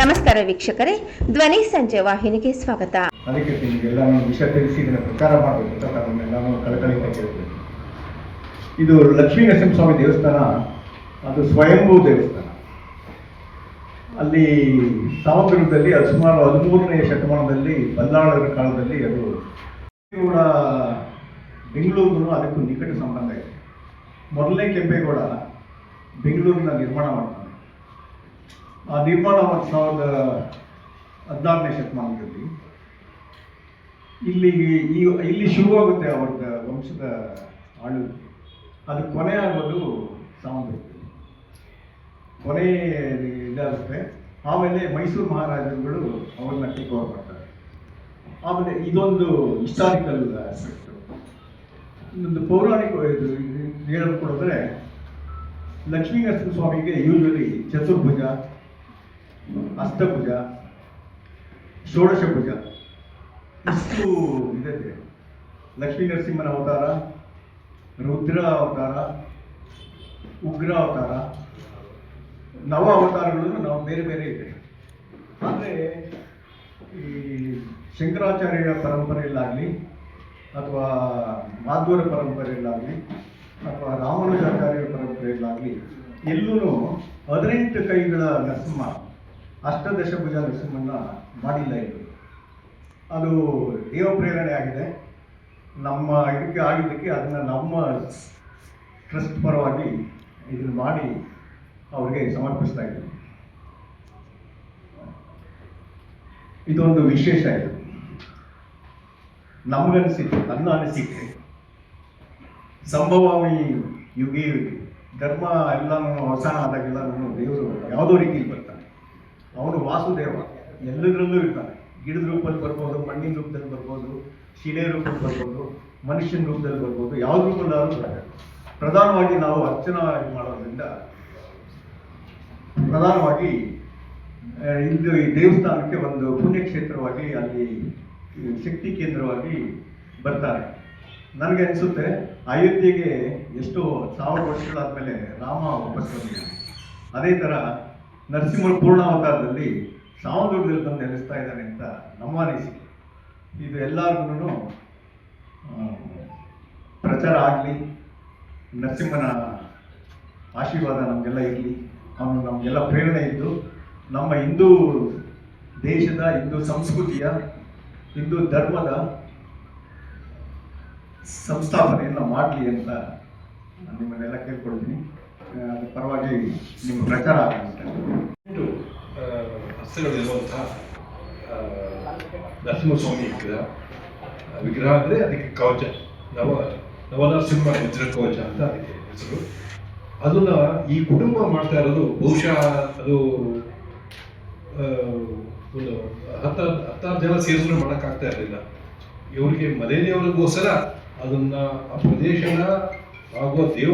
ನಮಸ್ಕಾರ ವೀಕ್ಷಕರೇ, ಧ್ವನಿ ಸಂಜೆ ವಾಹಿನಿಗೆ ಸ್ವಾಗತ. ಅದಕ್ಕೆ ವಿಷಯ ತಿಳಿಸಿ ಪ್ರಚಾರ ಮಾಡಬೇಕು ಇದು ಲಕ್ಷ್ಮೀ ನರಸಿಂಹಸ್ವಾಮಿ ದೇವಸ್ಥಾನ, ಅದು ಸ್ವಯಂಭೂ ದೇವಸ್ಥಾನ. ಅಲ್ಲಿ ಸಮಗ್ರದಲ್ಲಿ ಅದು ಸುಮಾರು ಹದಿಮೂರನೇ ಶತಮಾನದಲ್ಲಿ, ಬಲ್ಲಾಳರ ಕಾಲದಲ್ಲಿ ಅದು ಕೂಡ ಬೆಂಗಳೂರು ಅದಕ್ಕೂ ನಿಕಟ ಸಂಬಂಧ ಇದೆ. ಮೊದಲನೇ ಕೆಂಪೇಗೌಡ ಬೆಂಗಳೂರಿನ ನಿರ್ಮಾಣ ಮಾಡ್ತಾನೆ ಆ ನಿರ್ಮಾಣ ಸಾವಿರದ ಹದಿನಾರನೇ ಶತಮಾನದಲ್ಲಿ ಇಲ್ಲಿ ಈ ಇಲ್ಲಿ ಶುರುವಾಗುತ್ತೆ ಅವ್ರದ ವಂಶದ ಆಳು. ಅದು ಕೊನೆ ಆಗೋದು ಸಾಮಂತರಲ್ಲಿ ಕೊನೆ ಇದಾಗುತ್ತೆ. ಆಮೇಲೆ ಮೈಸೂರು ಮಹಾರಾಜರುಗಳು ಅವ್ರನ್ನ ಟೇಕ್ ಓವರ್ ಮಾಡ್ತಾರೆ ಆಮೇಲೆ ಇದೊಂದು ಹಿಸ್ಟಾರಿಕಲ್ ಆಸ್ಪೆಕ್ಟ್ ಇನ್ನೊಂದು ಪೌರಾಣಿಕ ಇದು ಹೇಳೋದು ಲಕ್ಷ್ಮೀ ನರಸಿಂಹ ಸ್ವಾಮಿಗೆ ಯೂಶ್ವಲಿ ಚತುರ್ಭುಜ ಅಷ್ಟಭುಜ ಷೋಡಶ ಭುಜ ಇಷ್ಟು ಇದೆ ಲಕ್ಷ್ಮೀ ನರಸಿಂಹನ ಅವತಾರ, ರುದ್ರ ಅವತಾರ, ಉಗ್ರ ಅವತಾರ, ನವ ಅವತಾರಗಳು ನಾವು ಬೇರೆ ಬೇರೆ ಇದೆ. ಆದರೆ ಈ ಶಂಕರಾಚಾರ್ಯರ ಪರಂಪರೆಯಲ್ಲಾಗಲಿ ಅಥವಾ ಮಾಧ್ವರ ಪರಂಪರೆಯಲ್ಲಾಗಲಿ ಅಥವಾ ರಾಮಾನುಜಾಚಾರ್ಯರ ಪರಂಪರೆಯಲ್ಲಾಗಲಿ ಎಲ್ಲೂ ಹದಿನೆಂಟು ಕೈಗಳ ನರಸಿಂಹ. ಅಷ್ಟದಶ ಭುಜ ನರಸಿಂಹನ ಮಾಡಿಲ್ಲ ಇದು. ಅದು ದೇವ ಪ್ರೇರಣೆ ಆಗಿದೆ. ನಮ್ಮ ಇದಕ್ಕೆ ಆಗಿದ್ದಕ್ಕೆ ಅದನ್ನು ನಮ್ಮ ಟ್ರಸ್ಟ್ ಪರವಾಗಿ ಇದನ್ನು ಮಾಡಿ ಅವರಿಗೆ ಸಮರ್ಪಿಸ್ತಾ ಇದ್ದೀವಿ ಇದೊಂದು ವಿಶೇಷ ಇದು. ನಮಗನಿಸಿದ್ದು ನನ್ನ ಅನಿಸಿಕೆ. ಸಂಭವಾಮಿ ಯುಗಿ ಧರ್ಮ ಎಲ್ಲನೂ ಅವಸಾನ ಆದಾಗೆಲ್ಲ ನಾನು ದೇವರು ಯಾವುದೋ ರೀತಿಯಲ್ಲಿ ಅವನು ವಾಸುದೇವ. ಎಲ್ಲದರಲ್ಲೂ ಇರ್ತಾನೆ. ಗಿಡದ ರೂಪದಲ್ಲಿ ಬರ್ಬೋದು, ಮಣ್ಣಿನ ರೂಪದಲ್ಲಿ ಬರ್ಬೋದು ಶಿಲೆ ರೂಪದಲ್ಲಿ ಬರ್ಬೋದು, ಮನುಷ್ಯನ ರೂಪದಲ್ಲಿ ಬರ್ಬೋದು ಯಾವ ರೂಪದಲ್ಲಾದ್ರೂ ಪ್ರಧಾನವಾಗಿ ನಾವು ಅರ್ಚನಾ ಮಾಡೋದ್ರಿಂದ ಪ್ರಧಾನವಾಗಿ ಇಂದು ಈ ದೇವಸ್ಥಾನಕ್ಕೆ ಒಂದು ಪುಣ್ಯಕ್ಷೇತ್ರವಾಗಿ ಅಲ್ಲಿ ಶಕ್ತಿ ಕೇಂದ್ರವಾಗಿ ಬರ್ತಾರೆ. ನನಗೆ ಅನಿಸುತ್ತೆ, ಅಯೋಧ್ಯೆಗೆ ಎಷ್ಟು ಸಾವಿರ ವರ್ಷಗಳಾದ್ಮೇಲೆ ರಾಮ ವಾಪಸ್ ಬಂದಿದ್ದಾನೆ. ಅದೇ ಥರ ನರಸಿಂಹ ಪೂರ್ಣಾವತಾರದಲ್ಲಿ ಶಾಮದುರ್ಗದಲ್ಲಿ ತಂದು ನೆಲೆಸ್ತಾ ಇದ್ದಾನೆ ಅಂತ ನಮ್ಮ ಅನಿಸಿಕೆ. ಇದು ಎಲ್ಲರಿಗೂ ಪ್ರಚಾರ ಆಗಲಿ, ನರಸಿಂಹನ ಆಶೀರ್ವಾದ ನಮಗೆಲ್ಲ ಇರಲಿ, ಅವನು ನಮಗೆಲ್ಲ ಪ್ರೇರಣೆ ಇದ್ದು, ನಮ್ಮ ಹಿಂದೂ ದೇಶದ, ಹಿಂದೂ ಸಂಸ್ಕೃತಿಯ, ಹಿಂದೂ ಧರ್ಮದ ಸಂಸ್ಥಾಪನೆಯನ್ನು ಮಾಡಲಿ ಅಂತ ನಾನು ನಿಮ್ಮನ್ನೆಲ್ಲ ಕೇಳ್ಕೊಳ್ತೀನಿ. ಅದ್ರ ಪರವಾಗಿ ನಿಮ್ಮ ಪ್ರಚಾರ ಆಗುತ್ತೆ ಹಸ್ತಗಳಿರುವಂತಹ ನರಸಿಂಹಸ್ವಾಮಿ ವಿಗ್ರಹ ವಿಗ್ರಹ ಅಂದರೆ ಅದಕ್ಕೆ ಕವಚ. ನವ ನವನರಸಿಂಹ ವಜ್ರ ಕವಚ ಅಂತ ಅದಕ್ಕೆ ಹೆಸರು. ಅದನ್ನ ಈ ಕುಟುಂಬ ಮಾಡ್ತಾ ಇರೋದು ಬಹುಶಃ ಅದು ಒಂದು ಹತ್ತ ಹತ್ತಾರು ಜನ ಸೇರಿದ್ರು ಮಾಡೋಕ್ಕಾಗ್ತಾ ಇರಲಿಲ್ಲ. ಇವರಿಗೆ ಮನೆದೇವರಿಗೋಸ್ಕರ ಅದನ್ನ ಆ ಪ್ರದೇಶನ ಆಗುವ ದೇವ